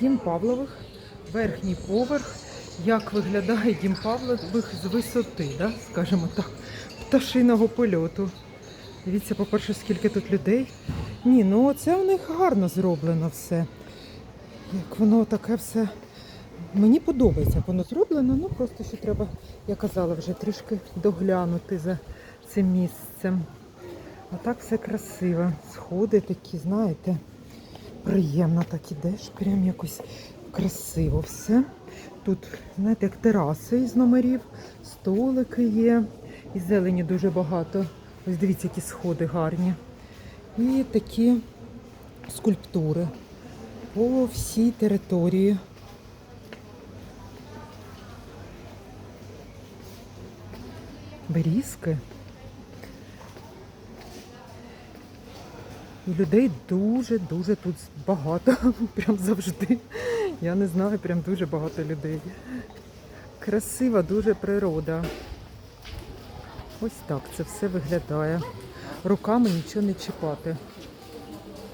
Дім Павлових, верхній поверх. Як виглядає дім Павлових з висоти, да? скажімо так, пташиного польоту. Дивіться, по-перше, скільки тут людей. Ні, ну це у них гарно зроблено все. Як воно таке все. Мені подобається, як воно зроблено, ну просто ще треба, я казала, вже трішки доглянути за цим місцем. А так все красиво. Сходи такі, знаєте, приємно так ідеш, прям якось красиво все. Тут, знаєте, як тераси із номерів, столики є, і зелені дуже багато. Ось дивіться, які сходи гарні. І такі скульптури по всій території. Берізки. І людей дуже-дуже тут багато. Прям завжди. Я не знаю, прям дуже багато людей. Красива дуже природа. Ось так це все виглядає. Руками нічого не чіпати.